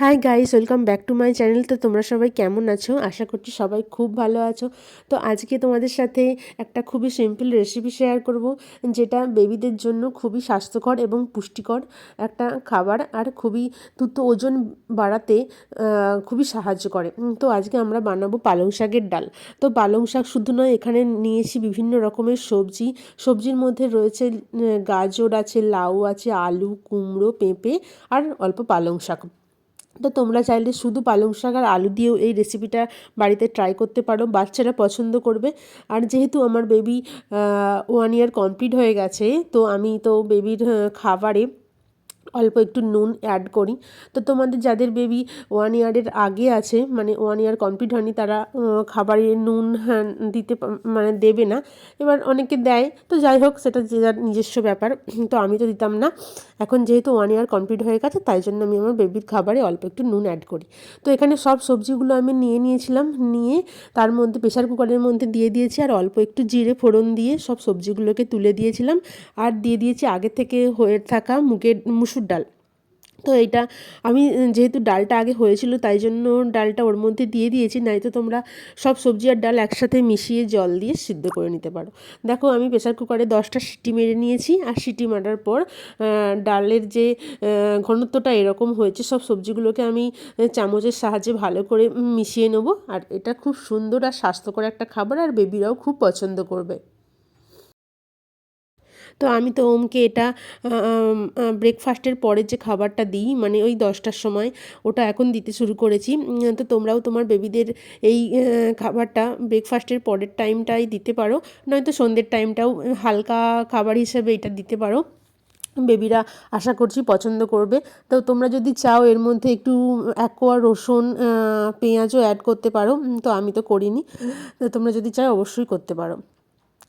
Hi guys welcome back to my channel তো তোমরা সবাই কেমন আছো? আশা করছি সবাই খুব ভালো আছো। তো আজকে তোমাদের সাথে একটা খুবই সিম্পল রেসিপি শেয়ার করব, যেটা বেবিদের জন্য খুবই স্বাস্থ্যকর এবং পুষ্টিকর একটা খাবার আর খুবই দ্রুত ওজন বাড়াতে খুবই সাহায্য করে। তো আজকে আমরা বানাবো পালং শাকের ডাল। তো পালং শাক শুধু নয়, এখানে নিয়েছি বিভিন্ন রকমের সবজি। সবজির মধ্যে রয়েছে গাজর আছে, লাউ আছে, আলু, কুমড়ো, পেঁপে আর অল্প পালং শাক। তো তোমরা চাইলে শুধু পালং শাক আর আলু দিয়েও এই রেসিপিটা বাড়িতে ট্রাই করতে পারো, বাচ্চারা পছন্দ করবে। আর যেহেতু আমার বেবি ওয়ান ইয়ার কমপ্লিট হয়ে গেছে, তো আমি তো বেবির খাবারে অল্প একটু নুন অ্যাড করি। তো তোমাদের যাদের বেবি ওয়ান ইয়ারের আগে আছে মানে ওয়ান ইয়ার কমপ্লিট হয়নি তারা খাবারে নুন হ্যাঁ, দিতে মানে দেবে না। এবার অনেকে দেয় তো যাই হোক সেটা যে যার নিজস্ব ব্যাপার। তো আমি তো দিতাম না। এখন যেহেতু ওয়ান ইয়ার কমপ্লিট হয়ে গেছে তাই জন্য আমি আমার বেবির খাবারে অল্প একটু নুন অ্যাড করি। তো এখানে সব সবজিগুলো আমি নিয়ে নিয়েছিলাম নিয়ে তার মধ্যে প্রেশার কুকারের মধ্যে দিয়ে দিয়েছি আর অল্প একটু জিরে ফোড়ন দিয়ে সব সবজিগুলোকে তুলে দিয়েছিলাম। আর দিয়ে দিয়েছি আগে থেকে হয়ে থাকা মুগের মুসুর ডাল। তো এইটা আমি যেহেতু ডালটা আগে হয়েছিল, তাই জন্য ডালটা ওর মধ্যে দিয়ে দিয়েছি। নয়তো তোমরা সব সবজি আর ডাল একসাথে মিশিয়ে জল দিয়ে সিদ্ধ করে নিতে পারো। দেখো, আমি প্রেসার কুকারে দশটা সিটি মেরে নিয়েছি, আর সিটি মারার পর ডালের যে ঘনত্বটা এরকম হয়েছে, সব সবজিগুলোকে আমি চামচের সাহায্যে ভালো করে মিশিয়ে নেব। আর এটা খুব সুন্দর আর স্বাস্থ্যকর একটা খাবার, আর বেবিরাও খুব পছন্দ করবে। তো আমি তো ওমকে এটা ব্রেকফাস্টের পরের যে খাবারটা দিই মানে ওই দশটার সময় ওটা এখন দিতে শুরু করেছি। তো তোমরাও তোমার বেবিদের এই খাবারটা ব্রেকফাস্টের পরের টাইমটাই দিতে পারো। নয়তো সন্ধ্যের টাইমটাও হালকা খাবার হিসেবে এটা দিতে পারো। বেবিরা আশা করছি পছন্দ করবে। তো তোমরা যদি চাও এর মধ্যে একটু অ্যাকোয়া রসুন পেঁয়াজও অ্যাড করতে পারো। তো আমি তো করিনি। তো তোমরা যদি চাও অবশ্যই করতে পারো।